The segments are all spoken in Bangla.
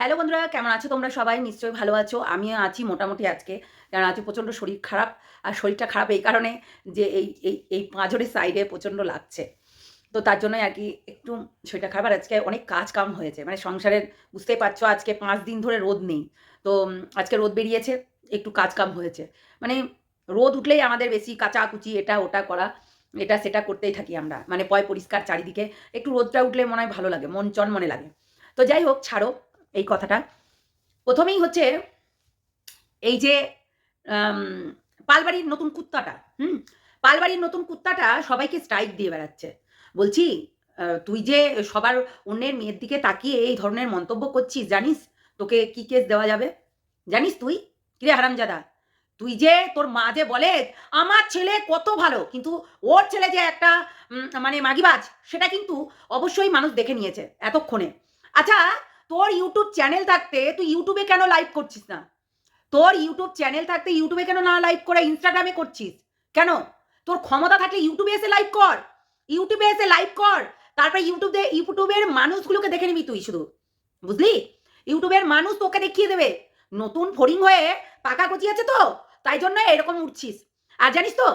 হ্যালো বন্ধুরা, কেমন আছো তোমরা? সবাই নিশ্চয়ই ভালো আছো। আমিও আছি মোটামুটি আজকে। কারণ আজকে প্রচণ্ড শরীর খারাপ, আর শরীরটা খারাপ এই কারণে যে এই এই এই পাঁজরের সাইডে প্রচণ্ড লাগছে। তো তার জন্যই আর কি একটু শরীরটা খারাপ। আর আজকে অনেক কাজ কাম হয়েছে। মানে সংসারের, বুঝতেই পারছ, আজকে পাঁচ দিন ধরে রোদ নেই। তো আজকে রোদ বেরিয়েছে, একটু কাজ কাম হয়েছে। মানে রোদ উঠলেই আমাদের বেশি কাচাকুচি, এটা ওটা করা, এটা সেটা করতেই থাকি আমরা। মানে পয় পরিষ্কার চারিদিকে। একটু রোদটা উঠলে মনে হয় ভালো লাগে, মন চন মনে লাগে। তো যাই হোক, ছাড়ো। এই কথাটা। প্রথমেই হচ্ছে এই যে পালবাড়ির নতুন কুত্তাটা, হুম? পালবাড়ির নতুন কুত্তাটা সবাইকে স্ট্রাইক দিয়ে বেড়াচ্ছে। বলছি তুই যে সবার অন্যের মেয়ের দিকে তাকিয়ে এই ধরনের মন্তব্য করছিস, জানিস তোকে কি কেস দেওয়া যাবে? জানিস তুই? কিরে হারামজাদা? তুই যে তোর মা যে বলে, আমার ছেলে কত ভালো, কিন্তু ওর ছেলে যে একটা মানে মাগিবাজ, সেটা কিন্তু অবশ্যই মানুষ দেখে নিয়েছে এতক্ষণে। আচ্ছা তোর ইউটিউব চ্যানেল থাকতে তুই ইউটিউবে কেন লাইভ করছিস না? তোর ইউটিউব চ্যানেল থাকতে ইউটিউবে কেন না লাইভ করে ইনস্টাগ্রামে করছিস? কেন? তোর ক্ষমতা থাকলে ইউটিউবে এসে লাইভ কর। ইউটিউবে এসে লাইভ কর। তারপরে ইউটিউবে ইউটিউবের মানুষগুলোকে দেখে নিবি তুই শুধু। বুঝলি? ইউটিউবের মানুষ তোকে দেখিয়ে দেবে। নতুন ফরিং হয়ে পাকা কচি আছে তো? তাই জন্য এরকম উঠছিস। আর জানিস তো,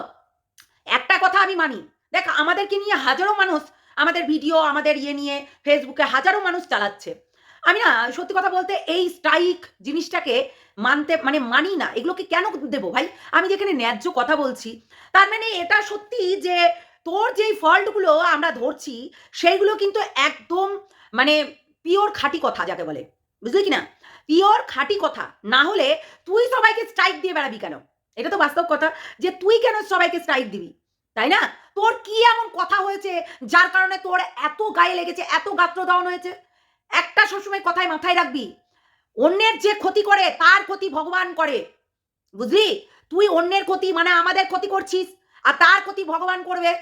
একটা কথা আমি মানি। দেখ, আমাদেরকে নিয়ে হাজারো মানুষ আমাদের ভিডিও আমাদের ইয়ে নিয়ে ফেসবুকে হাজারো মানুষ চালাচ্ছে। আমি না, সত্যি কথা বলতে এই স্ট্রাইক জিনিসটাকে মানতে মানে মানি না, এগুলোকে কেন দেবো ভাই? আমি যেখানে ন্যায্য কথা বলছি, তার মানে এটা সত্যি যে তোর যেই ফল্টগুলো আমরা ধরছি, সেইগুলো কিন্তু একদম মানে পিওর খাঁটি কথা যাকে বলে। বুঝলি কি না? পিওর খাঁটি কথা। না হলে তুই সবাইকে স্ট্রাইক দিয়ে বেড়াবি কেন? এটা তো বাস্তব কথা যে তুই কেন সবাইকে স্ট্রাইক দিবি? তাই না? তোর কি এমন কথা হয়েছে, যার কারণে তোর এত গায়ে লেগেছে, এত গাত্র দাওয়ান হয়েছে? একটা সবসময় কথায় মাথায় রাখবি। অন্যের যে ক্ষতি করে, তার ক্ষতি ভগবান করে। বুঝলি? তুই অন্যের ক্ষতি মানে আমাদের ক্ষতি করছিস, আর তার ক্ষতি ভগবান করবে।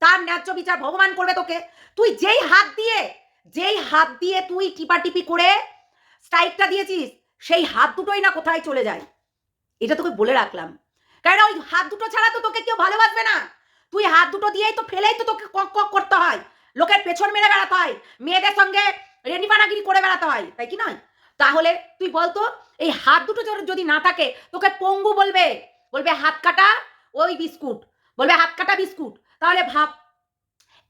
তার ন্যায্য বিচার ভগবান করবে তোকে। তুই যেই হাত দিয়ে, যেই হাত দিয়ে তুই টিপাটিপি করে স্ট্রাইকটা দিয়েছিস, সেই হাত দুটোই না কোথায় চলে যায়? এটা তোকে বলে রাখলাম। কারণ ওই হাত দুটো ছাড়া তো তোকে কেউ ভালোবাসবে না। তুই হাত দুটো দিয়েই তো ফেলেই তো তোকে কক কক করতে হয়। লোকের পেছন মেরে বেড়াতে হয়। মেয়েদের সঙ্গে রেনিবানাগিরি করে বেড়াতে হয়, তাই কি নয়? তাহলে তুই বলতো, এই হাত দুটো যদি- না থাকে, তোকে পঙ্গু বলবে বলবে হাত কাটা ওই বিস্কুট, বলবে হাত কাটা বিস্কুট। তাহলে ভাব,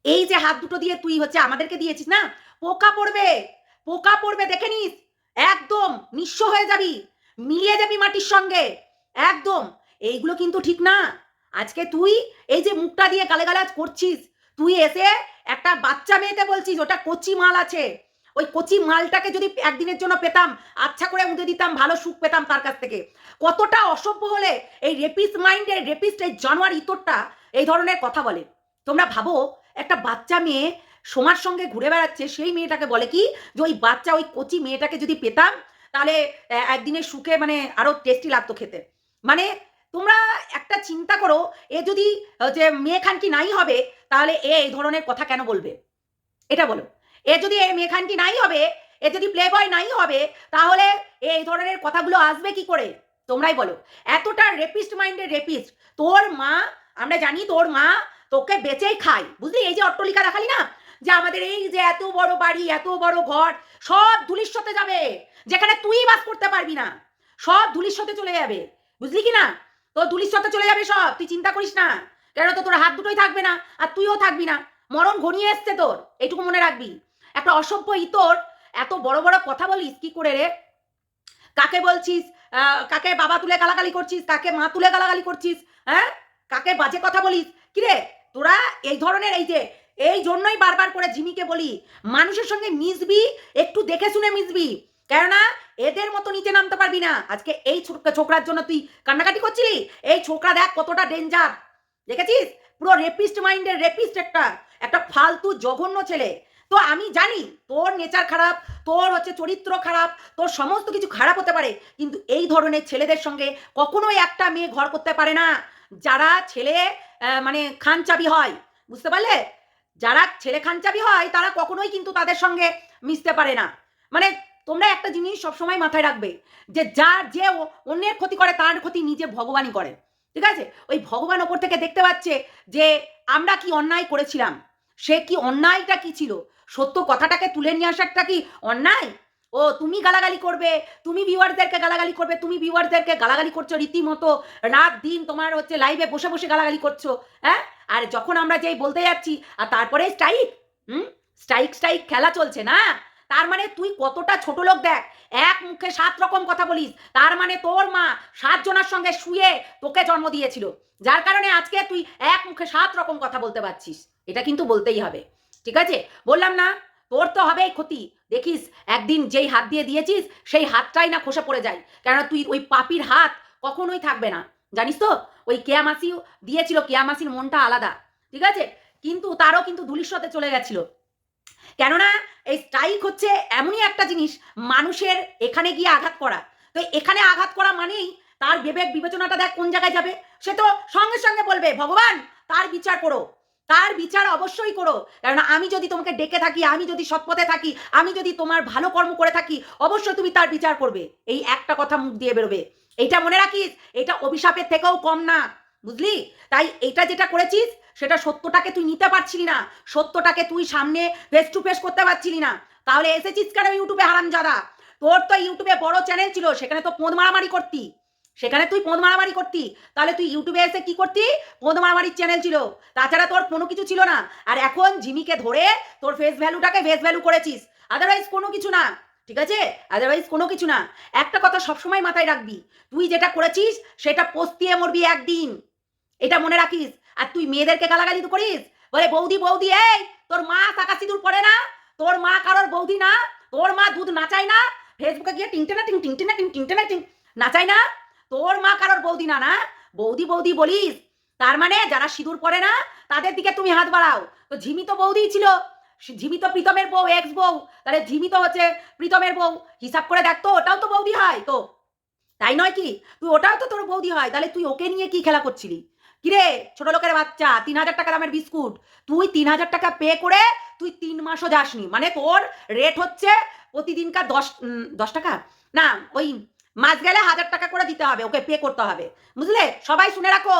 এই যে হাত দুটো দিয়ে তুই হচ্ছে আমাদেরকে দিয়েছিস না, পোকা পড়বে পোকা পড়বে, দেখে নিস, একদম নিঃস্ব হয়ে যাবি, মিলিয়ে যাবি মাটির সঙ্গে, একদম। এইগুলো কিন্তু ঠিক না। আজকে তুই এই যে মুখটা দিয়ে গালাগালাজ করছিস, তুই এসে একটা বাচ্চা মেয়েকে বলছিস, ওটা কচি মাল আছে ওই কচি মালটাকে যদি একদিনের জন্য পেতাম আচ্ছা করে উঠে দিতাম, ভালো সুখ পেতাম তার কাছ থেকে। কতটা অসভ্য হলে এই রেপিস্ট মাইন্ডের রেপিস্ট এই জানোয়ার ইতরটা এই ধরনের কথা বলে। তোমরা ভাবো, একটা বাচ্চা মেয়ে সোমার সঙ্গে ঘুরে বেড়াচ্ছে, সেই মেয়েটাকে বলে কি যে ওই বাচ্চা, ওই কচি মেয়েটাকে যদি পেতাম, তাহলে একদিনের সুখে মানে আরও টেস্টি লাগতো খেতে। মানে তোমরা একটা চিন্তা করো, এ যদি, যে মেয়ে খানকি নাই হবে, তাহলে এ এই ধরনের কথা কেন বলবে? এটা বলো। এ যদি এ মেয়ে খানকি নাই হবে, এ যদি প্লে বয় নাই হবে, তাহলে এই ধরনের কথাগুলো আসবে কি করে? তোমরাই বলো। এতটা রেপিস্ট মাইন্ডের রেপিস্ট তোর মা, আমরা জানি তোর মা তোকে বেচেই খায়। বুঝলি? এই যে অট্টলিকা দেখালি না? যে আমাদের এই যে এত বড় বাড়ি, এত বড় ঘর, সব ধুলির সাথে যাবে। যেখানে তুই বাস করতে পারবি না। সব ধুলির সাথে চলে যাবে। বুঝলি কি না? তোর ধুলির সাথে চলে যাবে সব। তুই চিন্তা করিস না। কেন তো তোর হাত দুটোই থাকবে না, আর তুইও থাকবি না। মরণ ঘনিয়ে এসছে তোর। এইটুকু মনে রাখবি। একটা অসভ্য ইতর। এত বড় বড় কথা বলিস, কি করে রে? কাকে বলছিস? কাকে বাবা তুলে গালাগালি করছিস? কাকে মা তুলে গালাগালি করছিস? হ্যাঁ? কাকে বাজে কথা বলিস? কিরে তোরা এই ধরনের এই যে, এই জন্যই বারবার করে জিমিকে বলি, মানুষের সঙ্গে মিশবি, একটু দেখে শুনে মিশবি। কেননা, এদের মতো নিচে নামতে পারবি না। আজকে এই ছোকরার জন্য তুই কান্নাকাটি করছিলি? এই ছোকরা দেখ কতটা ডেঞ্জার দেখেছিস? পুরো রেপিস্ট মাইন্ডের রেপিস্ট একটা একটা ফালতু জঘন্য ছেলে। তো আমি জানি তোর নেচার খারাপ, তোর হচ্ছে চরিত্র খারাপ, তোর সমস্ত কিছু খারাপ হতে পারে, কিন্তু এই ধরনের ছেলেদের সঙ্গে কখনোই একটা মেয়ে ঘর করতে পারে না। যারা ছেলে মানে খানচাবি হয়, বুঝতে পারলে? যারা ছেলে খানচাবি হয়, তারা কখনোই কিন্তু তাদের সঙ্গে মিশতে পারে না। মানে তোমরা একটা জিনিস সবসময় মাথায় রাখবে, যে যার যে অন্যের ক্ষতি করে, তার ক্ষতি নিজে ভগবানই করে। ঠিক আছে? ওই ভগবান ওপর থেকে দেখতে পাচ্ছে যে আমরা কি অন্যায় করেছিলাম, সে কি অন্যায়টা কি ছিল? সত্য কথাটাকে তুলে নিয়ে আসাটা কি অন্যায়? ও, তুমি গালাগালি করবে, তুমি ভিউয়ারদেরকে গালাগালি করবে, তুমি ভিউয়ারদেরকে গালাগালি করছ রীতিমতো, রাত দিন তোমার হচ্ছে লাইভে বসে বসে গালাগালি করছ হ্যাঁ? আর যখন আমরা যেই বলতে যাচ্ছি, আর তারপরে স্ট্রাইক, হুম? স্ট্রাইক স্ট্রাইক খেলা চলছে না? তার মানে তুই কতটা ছোট লোক দেখ, এক মুখে সাত রকম কথা বলিস, তার মানে তোর মা সাত জনের সঙ্গে শুয়ে তোকে জন্ম দিয়েছিল, যার কারণে আজকে তুই এক মুখে সাত রকম কথা বলতে পারছিস, এটা কিন্তু বলতেই হবে। ঠিক আছে? বললাম না, তোর তো হবেই ক্ষতি। দেখিস, একদিন যেই হাত দিয়ে দিয়েছিস, সেই হাতটাই না খসে পড়ে যায়। কেননা তুই ওই পাপির হাত কখনোই থাকবে না। জানিস তো, ওই কেয়ামাসিও দিয়েছিল, কেয়ামাসির মনটা আলাদা। ঠিক আছে? কিন্তু তারও কিন্তু ধুলিস্বতে চলে গেছিল। কেননা এই স্ট্রাইক হচ্ছে এমনই একটা জিনিস, মানুষের এখানে গিয়ে আঘাত করা। তো এখানে আঘাত করা মানেই তার বিবেক বিবেচনাটা দেখ কোন জায়গায় যাবে। সে তো সঙ্গে সঙ্গে বলবে, ভগবান, তার বিচার করো। তার বিচার অবশ্যই করো। কারণ আমি যদি তোমাকে ডেকে থাকি, আমি যদি সৎপথে থাকি, আমি যদি তোমার ভালো কর্ম করে থাকি, অবশ্যই তুমি তার বিচার করবে। এই একটা কথা মুখ দিয়ে বেরোবে। এইটা মনে রাখিস, এটা অভিশাপের থেকেও কম না। বুঝলি? তাই এটা যেটা করেছিস, সেটা সত্যটাকে তুই নিতে পারছিলি না। সত্যটাকে তুই সামনে ফেস টু ফেস করতে পারছিলি না। তাহলে এসেছিস কেন ইউটিউবে হারামজাদা? তোর তো ইউটিউবে বড় চ্যানেল ছিল, সেখানে তো পোঁদ মারামারি করতি। সেখানে তুই পোঁদ মারামারি করতি। তাহলে তুই ইউটিউবে এসে কি করতি? পোঁদ মারামারির চ্যানেল ছিল। তাছাড়া তোর কোনো কিছু ছিল না। আর এখন জিমিকে ধরে তোর ফেস ভ্যালুটাকে ফেস ভ্যালু করেছিস। আদারওয়াইজ কোনো কিছু না। ঠিক আছে? আদারওয়াইজ কোনো কিছু না। একটা কথা সবসময় মাথায় রাখবি। তুই যেটা করেছিস, সেটা পোস্তিয়ে মরবি একদিন। এটা মনে রাখিস। আর তুই মেয়েদেরকে গালাগালি তো করিস। বলে, বৌদি বৌদি, এই, তোর মা টাকা সিঁদুর পরে না? তোর মা কারোর বৌদি না? তোর মা দুধ নাচায় না? ফেসবুকে গিয়ে টিংটে না টিং টিংটে না টিং টিংটে না টিং, নাচায় না? তোর মা কারোর বৌদি না না? বৌদি বৌদি বলিস। তার মানে যারা সিঁদুর পরে না, তাদের দিকে তুমি হাত বাড়াও। তো ঝিমি তো বৌদি ছিল। ঝিমি তো প্রীতমের বউ এক্স বউ। তাহলে ঝিমি তো হচ্ছে প্রীতমের বউ। হিসাব করে দেখ তো, ওটাও তো বৌদি হয় তো। তাই নয় কি? তুই ওটাও তো তোর বৌদি হয়। তাহলে তুই ওকে নিয়ে কি খেলা করছিলি? কিরে, ছোট লোকের বাচ্চা, তিন হাজার টাকা দামের বিস্কুট। তুই তিন হাজার টাকা পে করে তুই তিন মাসও যাসনি। মানে তোর রেট হচ্ছে প্রতিদিনকার দশ দশ টাকা? না, ওই মাস গেলে হাজার টাকা করে দিতে হবে, ওকে পে করতে হবে। বুঝলে? সবাই শুনে রাখো,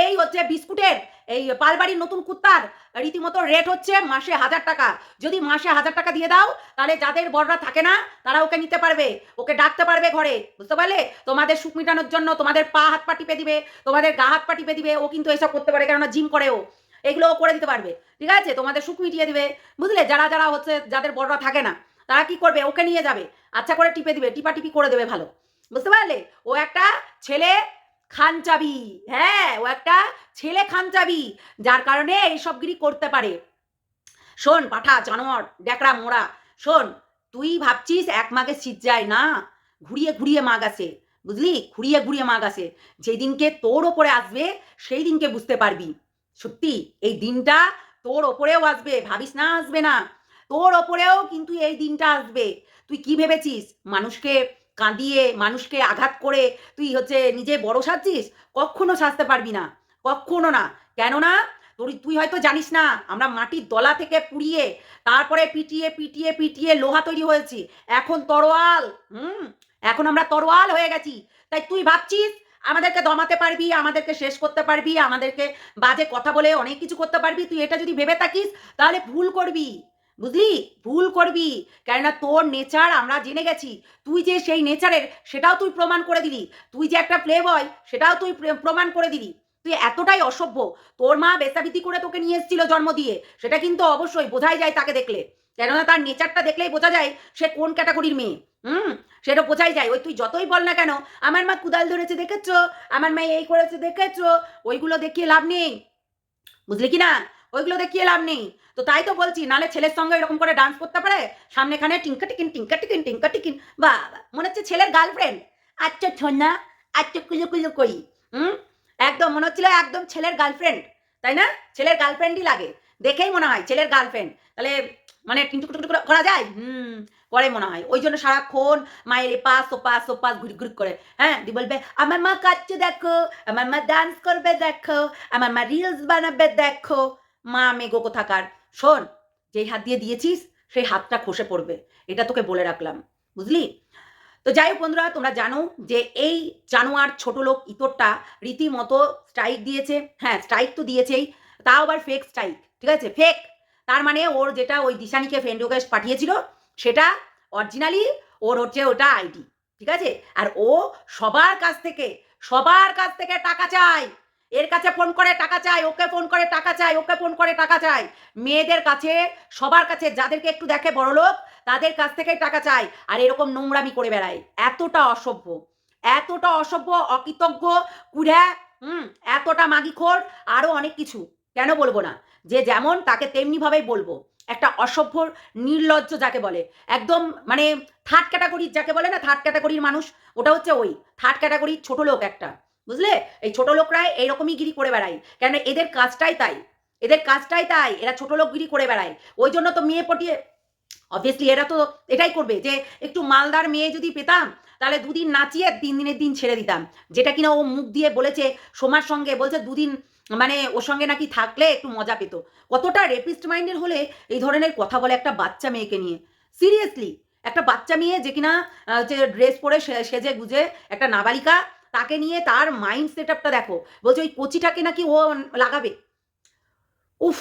এই হচ্ছে বিস্কুটের, এই পালবাড়ির নতুন কুত্তার, রীতিমতো রেট হচ্ছে মাসে হাজার টাকা। যদি মাসে হাজার টাকা দিয়ে দাও, তাহলে যাদের বড়রা থাকে না, তারা ওকে নিতে পারবে, ওকে ডাকতে পারবে ঘরে। বুঝতে পারলে? তোমাদের সুখ মেটানোর জন্য তোমাদের পা হাত পা টিপে দিবে, তোমাদের গা হাত পা টিপে দিবে, ও কিন্তু এসব করতে পারে, কেননা জিম করে ও। করে দিতে পারবে। ঠিক আছে? তোমাদের সুখ মিটিয়ে দিবে। বুঝলে? যারা যারা হচ্ছে, যাদের বড়রা থাকে না, তারা কি করবে? ওকে নিয়ে যাবে। আচ্ছা করে টিপে দিবে, টিপা টিপি করে দেবে ভালো। বুঝতে পারলে? ও একটা ছেলে খান চাবি হ্যাঁ ও একটা ছেলে খান চাবি যার কারণে এইসবগিরি করতে পারে। শোন, পাঠা, জানোয়ার ডেকড়া মোড়া, শোন, তুই ভাবছিস এক মাগে শীত যায় না? ঘুরিয়ে ঘুরিয়ে মাগ আসে, বুঝলি? ঘুরিয়ে ঘুরিয়ে মাগ আসে। যেই দিনকে তোর ওপরে আসবে, সেই দিনকে বুঝতে পারবি। সত্যি, এই দিনটা তোর ওপরেও আসবে, ভাবিস না আসবে না। তোর ওপরেও কিন্তু এই দিনটা আসবে। তুই কি ভেবেছিস? মানুষকে কাঁদিয়ে মানুষকে আঘাত করে তুই হচ্ছে নিজে বড় সাজছিস? কখনো সাজতে পারবি না। কখনো না। কেননা তোর তুই হয়তো জানিস না, আমরা মাটির দলা থেকে পুড়িয়ে তারপরে পিটিয়ে পিটিয়ে পিটিয়ে লোহা তৈরি হয়েছি। এখন তরোয়াল, হুম? এখন আমরা তরোয়াল হয়ে গেছি। তাই তুই ভাবছিস, আমাদেরকে দমাতে পারবি, আমাদেরকে শেষ করতে পারবি, আমাদেরকে বাজে কথা বলে অনেক কিছু করতে পারবি। তুই এটা যদি ভেবে থাকিস, তাহলে ভুল করবি। বুঝলি? ভুল করবি। কেননা তোর নেচার আমরা জেনে গেছি। তুই যে সেই নেচারের সেটাও তুই প্রমাণ করে দিলি। তুই যে একটা প্লে বয় সেটাও তুই প্রমাণ করে দিলি। তুই এতটাই অসভ্য। তোর মা বেসাবিতি করে তোকে নিয়ে এসেছিল জন্ম দিয়ে। সেটা কিন্তু অবশ্যই বোঝাই যায় তাকে দেখলে। কেননা তার নেচারটা দেখলেই বোঝা যায় সে কোন ক্যাটাগরির মেয়ে। হুম? সেটা বোঝাই যায়। ওই তুই যতই বল না কেন, আমার মা কুদাল ধরেছে দেখেছ? আমার মা এই করেছে দেখেছ? ওইগুলো দেখিয়ে লাভ নেই। বুঝলি কি না? ওইগুলো দেখিয়ে লাভ নেই। তো তাই তো বলছি, নালে ছেলের সঙ্গে এরকম করে ডান্স করতে পারে? সামনেখানে টিঙ্কা টিকিন টিঙ্কা টিকিন টিঙ্কা টিকিন বা মনে হচ্ছে ছেলের গার্লফ্রেন্ড আচ্ছা ছোনা আচ্ছা কুলো কুলো, কই? হুম? একদম, মনে হচ্ছিল একদম ছেলের গার্লফ্রেন্ড তাই না? ছেলের গার্লফ্রেন্ডই লাগে। দেখেই মনে হয় ছেলের গার্লফ্রেন্ড তাহলে মানে টিন্টু টুকটু করা যায়? হুম, করে মনে হয়। ওই জন্য সারাক্ষণ মায়ের এপাশ, ওপাশ ওপাশ, ঘুরি ঘুরি করে হ্যাঁ? দি বলবে, আমার মা কাচ্ছে দেখো, আমার মা ডান্স করবে দেখো, আমার মা রিলস বানাবে দেখো। মা মেগো কোথাকার শোন, যেই হাত দিয়ে দিয়েছিস, সেই হাতটা খসে পড়বে। এটা তোকে বলে রাখলাম। বুঝলি? তো যাই হোক বন্ধুরা, তোমরা জানো যে এই জানোয়ার ছোট লোক ইতরটা রীতিমতো স্ট্রাইক দিয়েছে। হ্যাঁ স্ট্রাইক তো দিয়েছেই। তাও আবার ফেক স্ট্রাইক ঠিক আছে? ফেক তার মানে ওর যেটা ওই দিশানিকে ফ্রেন্ড রিকোয়েস্ট পাঠিয়েছিল, সেটা অরিজিনালি ওর হচ্ছে ওটা আইডি ঠিক আছে? আর ও সবার কাছ থেকে, সবার কাছ থেকে টাকা চায়। এর কাছে ফোন করে টাকা চায় ওকে ফোন করে টাকা চায় ওকে ফোন করে টাকা চায় মেয়েদের কাছে, সবার কাছে, যাদেরকে একটু দেখে বড় লোক, তাদের কাছ থেকে টাকা চায় আর এরকম নোংরামি করে বেড়ায় এতটা অসভ্য। এতটা অসভ্য, অকৃতজ্ঞ, কুড়া, হুম, এতটা মাগিখোর আরও অনেক কিছু। কেন বলব না? যে যেমন তাকে তেমনিভাবেই বলব। একটা অসভ্য, নির্লজ্জ যাকে বলে। একদম মানে থার্ড ক্যাটাগরির যাকে বলে না থার্ড ক্যাটাগরির মানুষ, ওটা হচ্ছে ওই। থার্ড ক্যাটাগরির ছোট লোক একটা। বুঝলে? এই ছোট লোকরাই এইরকমই গিরি করে বেড়ায়। কেন এদের কাজটাই তাই। এদের কাজটাই তাই। এরা ছোট লোক গিরি করে বেড়ায়। ওই জন্য তো মেয়ে পটিয়ে অবভিয়াসলি এরা তো এটাই করবে যে, একটু মালদার মেয়ে যদি পেতাম, তাহলে দুদিন নাচিয়ে তিন দিনের দিন ছেড়ে দিতাম। যেটা কিনা ও মুখ দিয়ে বলেছে, সোমার সঙ্গে বলছে দুদিন মানে ওর সঙ্গে নাকি থাকলে একটু মজা পেত। কতটা রেপিস্ট মাইন্ডের হলে এই ধরনের কথা বলে একটা বাচ্চা মেয়েকে নিয়ে। সিরিয়াসলি একটা বাচ্চা মেয়ে যে কিনা যে ড্রেস পরে সেজে গুজে একটা নাবালিকা তাকে নিয়ে তার মাইন্ড সেট আপটা দেখো। বলছে, ওই কচিটাকে নাকি ও লাগাবে? উফ,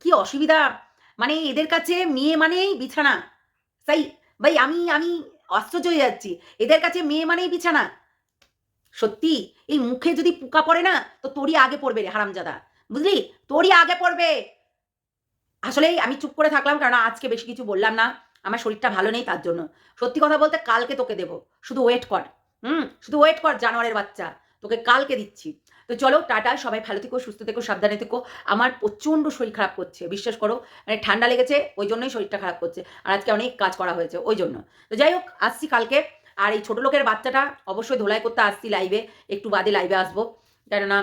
কি অসুবিধা। মানে এদের কাছে মেয়ে মানেই বিছানা। তাই, ভাই, আমি আমি আশ্চর্য হয়ে যাচ্ছি। এদের কাছে মেয়ে মানেই বিছানা। সত্যি? এই মুখে যদি পোকা পড়ে না, তো তোরই আগে পড়বে রে হারামজাদা। বুঝলি? তোরই আগে পড়বে। আসলে আমি চুপ করে থাকলাম কারণ আজকে বেশি কিছু বললাম না। আমার শরীরটা ভালো নেই তার জন্য। সত্যি কথা বলতে কালকে তোকে দেবো। শুধু ওয়েট কর। হুম, শুধু ওয়েট কর, জানোয়ারের বাচ্চা। তোকে কালকে দিচ্ছি। তো চলো, টাটা, সবাই ভালো থেকো, সুস্থ থেকো, সাবধানে থেকো। আমার প্রচণ্ড শরীর খারাপ করছে, বিশ্বাস করো। মানে ঠান্ডা লেগেছে, ওই জন্যই শরীরটা খারাপ করছে। আর আজকে অনেক কাজ করা হয়েছে, ওই জন্য। তো যাই হোক, আসছি কালকে। আর এই ছোটো লোকের বাচ্চাটা অবশ্যই ধোলাই করতে আসছি লাইভে একটু বাদে লাইভে আসব। কেননা,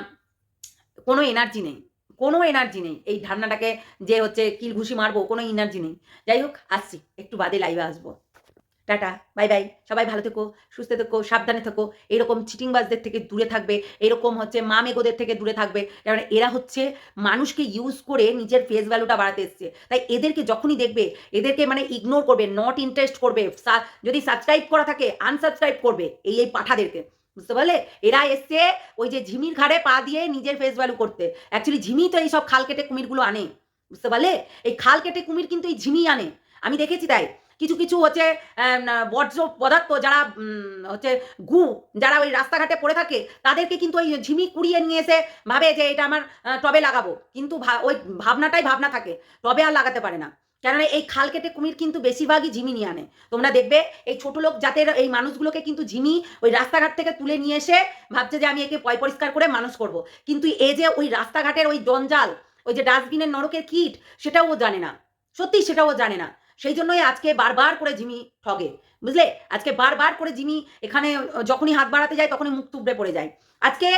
কোনো এনার্জি নেই। কোনো এনার্জি নেই। এই ধারণাটাকে যে হচ্ছে কিল ঘুষি মারবো, কোনো এনার্জি নেই। যাই হোক, আসছি। একটু বাদে লাইভে আসব। Tata, bye bye. সবাই ভালো থেকো, সুস্থ থেকো, সাবধানে থেকো। এরকম চিটিংবাজদের থেকে দূরে থাকবে, এরকম হচ্ছে মা মেগোদের থেকে দূরে থাকবে। কারণ এরা হচ্ছে মানুষকে ইউজ করে নিজের ফেস ভ্যালুটা বাড়াতে এসছে। তাই এদেরকে যখনই দেখবে, এদেরকে মানে ইগনোর করবে নট ইন্টারেস্ট করবে যদি সাবস্ক্রাইব করা থাকে আনসাবস্ক্রাইব করবে, এই এই পাঠাদেরকে। বুঝতে পারলে? এরা এসছে ওই যে ঝিমির ঘাড়ে পা দিয়ে নিজের ফেস ভ্যালু করতে। অ্যাকচুয়ালি ঝিমি তো এই সব খাল কেটে কুমিরগুলো আনে। বুঝতে পারলে? এই খাল কেটে কুমির কিন্তু এই ঝিমি আনে। আমি দেখেছি তাই। কিছু কিছু হচ্ছে বর্জ্য পদার্থ যারা হচ্ছে গু, যারা ওই রাস্তাঘাটে পড়ে থাকে, তাদেরকে কিন্তু ওই ঝিমি কুড়িয়ে নিয়ে এসে ভাবে যে এটা আমার টবে লাগাবো। কিন্তু ওই ভাবনাটাই ভাবনা থাকে, টবে আর লাগাতে পারে না। কেননা এই খাল কেটে কুমির কিন্তু বেশিরভাগই ঝিমি নিয়ে আনে। তোমরা দেখবে, এই ছোট লোক জাতের এই মানুষগুলোকে কিন্তু ঝিমি ওই রাস্তাঘাট থেকে তুলে নিয়ে এসে ভাবছে যে আমি একে পয় পরিষ্কার করে মানুষ করব। কিন্তু এ যে ওই রাস্তাঘাটের ওই জঞ্জাল ওই যে ডাস্টবিনের নরকের কিট, সেটাও জানে না। সত্যি সেটাও জানে না। সেই জন্যই আজকে বারবার করে জিমি ঠগে, বুঝলে? আজকে বারবার করে জিমি এখানে যখনই হাত বাড়াতে যায় তখনই মুখ তুবড়ে পড়ে যায়। আজকে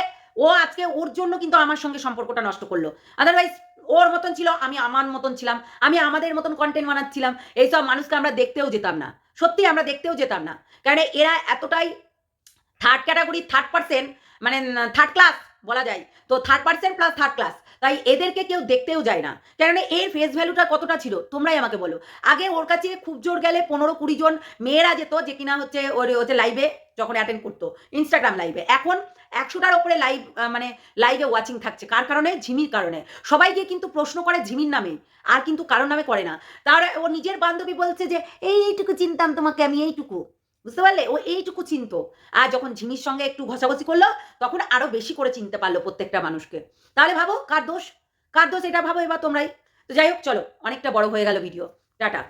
ও, আজকে ওর জন্য কিন্তু আমার সঙ্গে সম্পর্কটা নষ্ট করল। আদারওয়াইজ ওর মতন ছিল, আমি আমার মতন ছিলাম, আমি আমাদের মতন কন্টেন্ট বানাচ্ছিলাম, এইসব মানুষকে আমরা দেখতেও যেতাম না। সত্যি আমরা দেখতেও যেতাম না। কারণ এরা এতটাই থার্ড ক্যাটাগরি থার্ড পার্সেন্ট মানে থার্ড ক্লাস বলা যায়। তো third percent plus third class তাই এদেরকে কেউ দেখতেও যায় না। কেননা এর ফেস ভ্যালুটা কতটা ছিল, তোমরাই আমাকে বলো। আগে ওর কাছে খুব জোর গেলে পনেরো কুড়ি জন মেয়েরা যেত যে কিনা হচ্ছে ওর হচ্ছে লাইভে যখন অ্যাটেন্ড করতো ইনস্টাগ্রাম লাইভে এখন একশোটার ওপরে লাইভ মানে লাইভে ওয়াচিং থাকছে। কার কারণে? ঝিমির কারণে। সবাই গিয়ে কিন্তু প্রশ্ন করে ঝিমির নামে, আর কিন্তু কারোর নামে করে না। তার, ও নিজের বান্ধবী বলছে যে এইটুকু চিনতাম তোমাকে, আমি এইটুকু। বুঝতে পারলে? ও এইটুকু চিনতো। আর যখন ঝিমির সঙ্গে একটু ঘষাঘষি করল, তখন আরও বেশি করে চিনতে পারল প্রত্যেকটা মানুষকে। তাহলে ভাবো, কার দোষ? কার দোষ? এটা ভাবো এবার তোমরাই। তো যাই হোক, চলো, অনেকটা বড় হয়ে গেল ভিডিও টাটা।